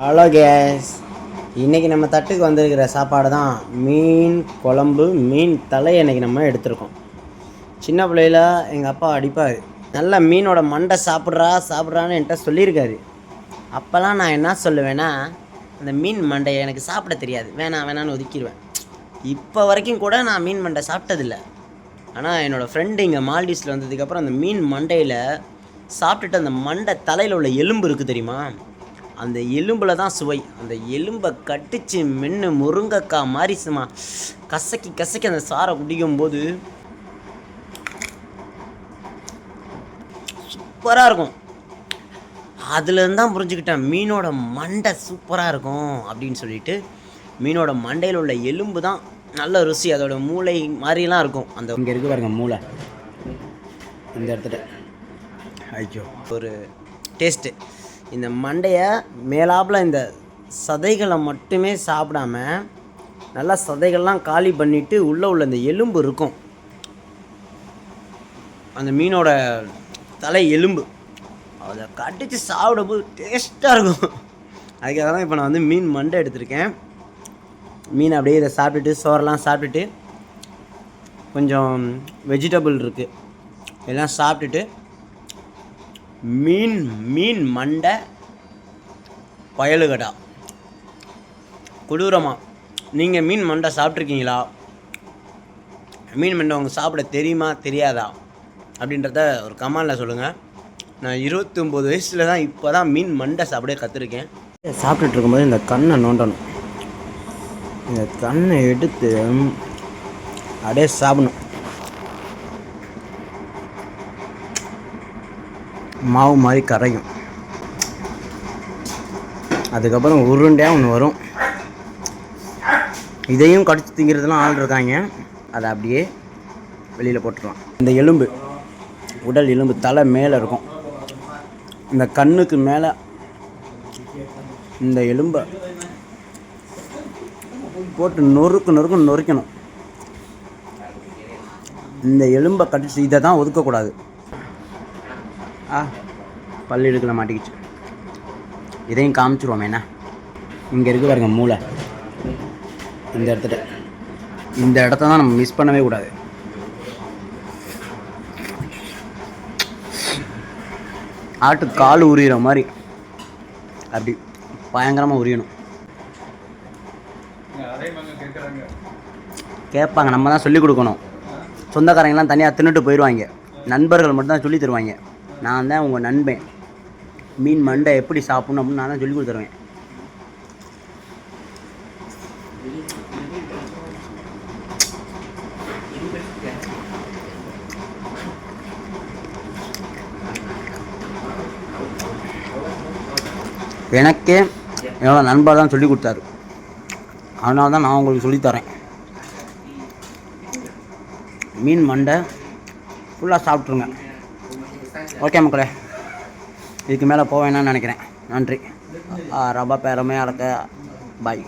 Hello case இன்றைக்கி நம்ம தட்டுக்கு வந்திருக்கிற சாப்பாடு தான் மீன் குழம்பு மீன் தலை இன்னைக்கு நம்ம எடுத்திருக்கோம். சின்ன பிள்ளையில எங்கள் அப்பா அடிப்பார். நல்லா மீனோட மண்டை சாப்பிட்றா சாப்பிட்றான்னு என்கிட்ட சொல்லியிருக்காரு. அப்போல்லாம் நான் என்ன சொல்லுவேன்னா அந்த மீன் மண்டையை எனக்கு சாப்பிட தெரியாது. வேணாம் வேணான்னு ஒதுக்கிடுவேன் இப்போ வரைக்கும் கூட நான் மீன் மண்டை சாப்பிட்டதில்ல. ஆனால் என்னோடய ஃப்ரெண்டு இங்கே மால்டீவ்ஸில் வந்ததுக்கப்புறம் அந்த மீன் மண்டையில் சாப்பிட்டுட்டு அந்த மண்டை தலையில் உள்ள எலும்பு இருக்குது தெரியுமா? அந்த எலும்பில் தான் சுவை. அந்த எலும்பை கட்டிச்சு மென்று முருங்கைக்காய் மாதிரி சும்மா கசக்கி கசக்கி அந்த சாரை குடிக்கும்போது சூப்பராக இருக்கும். அதுலேருந்து தான் புரிஞ்சுக்கிட்டேன் மீனோட மண்டை சூப்பராக இருக்கும் அப்படின்னு சொல்லிட்டு மீனோட மண்டையில் உள்ள எலும்பு தான் நல்ல ருசி. அதோட மூளை மாதிரிலாம் இருக்கும். அந்த இங்கே இருக்கு பாருங்க மூளை. இந்த இடத்துல. ஐயோ. ஒரு டேஸ்ட்டு இந்த மண்டையை மேலாப்பில் இந்த சதைகளை மட்டுமே சாப்பிடாம நல்லா சதைகள்லாம் காலி பண்ணிவிட்டு உள்ளே உள்ள இந்த எலும்பு இருக்கும். அந்த மீனோட தலை எலும்பு. அதை கடிச்சு சாப்பிடும்போது டேஸ்ட்டாக இருக்கும். அதுக்காக தான் இப்போ நான் வந்து மீன் மண்டை எடுத்திருக்கேன். மீன் அப்படியே இதை சாப்பிட்டுட்டு சோறெல்லாம் சாப்பிட்டுட்டு கொஞ்சம் வெஜிடபிள் இருக்குது எல்லாம் சாப்பிட்டுட்டு மீன் மீன் மண்டை பயலுகடா. கொடூரமாக நீங்கள் மீன் மண்டை சாப்பிட்ருக்கீங்களா மீன் மண்டை உங்களுக்கு சாப்பிட தெரியுமா தெரியாதா? அப்படின்றத ஒரு கமாலில் சொல்லுங்கள் நான் இருபத்தொம்போது வயசில் தான் இப்போ தான் மீன் மண்டை சாப்பிட கற்றுருக்கேன் சாப்பிட்டுட்டு இருக்கும்போது இந்த கண்ணை நோண்டணும். இந்த கண்ணை எடுத்து அப்படியே சாப்பிடணும். மாவு மாதிரி கரையும். அதுக்கப்புறம் உருண்டையாக ஒன்று வரும். இதையும் கடிச்சு திங்கிறதுலாம் ஆள் இருக்காங்க. அதை அப்படியே வெளியில் போட்டுடலாம் இந்த எலும்பு உடல் எலும்பு தலை மேலே இருக்கும். இந்த கண்ணுக்கு மேலே இந்த எலும்பை போட்டு நொறுக்கு நொறுக்கு நொறுக்கணும். இந்த எலும்பை கடிச்சு இதை தான் ஒதுக்கக்கூடாது. ஆ பல்லு இடுக்கில் மாட்டிக்கிச்சு. இதையும் காமிச்சிருவோம் என்ன? இங்கே இருக்கு பாருங்க மூளை. இந்த இடத்துல இந்த இடத்த தான் நம்ம மிஸ் பண்ணவே கூடாது. ஆட்டு கால் உரியிற மாதிரி. அப்படி பயங்கரமாக உரியணும். கேட்பாங்க நம்ம தான் சொல்லிக் கொடுக்கணும். சொந்தக்காரங்கெல்லாம் தனியாக தின்னுட்டு போயிடுவாங்க நண்பர்கள் மட்டும் தான் சொல்லி தருவாங்க. நான் தான் உங்கள் நண்பன். மீன் மண்டை எப்படி சாப்பிடணும் அப்படின்னு நான் தான் சொல்லி கொடுத்துருவேன். எனக்கே என்னோடய நண்பர் தான் சொல்லி கொடுத்தாரு. அதனால தான் நான் உங்களுக்கு சொல்லித்தரேன் மீன் மண்டை ஃபுல்லாக சாப்பிட்ருங்க ஓகே மக்களே இதுக்கு மேலே போவேன்னு நினைக்கிறேன். நன்றி. ரபா பேரமே இருக்க பாய்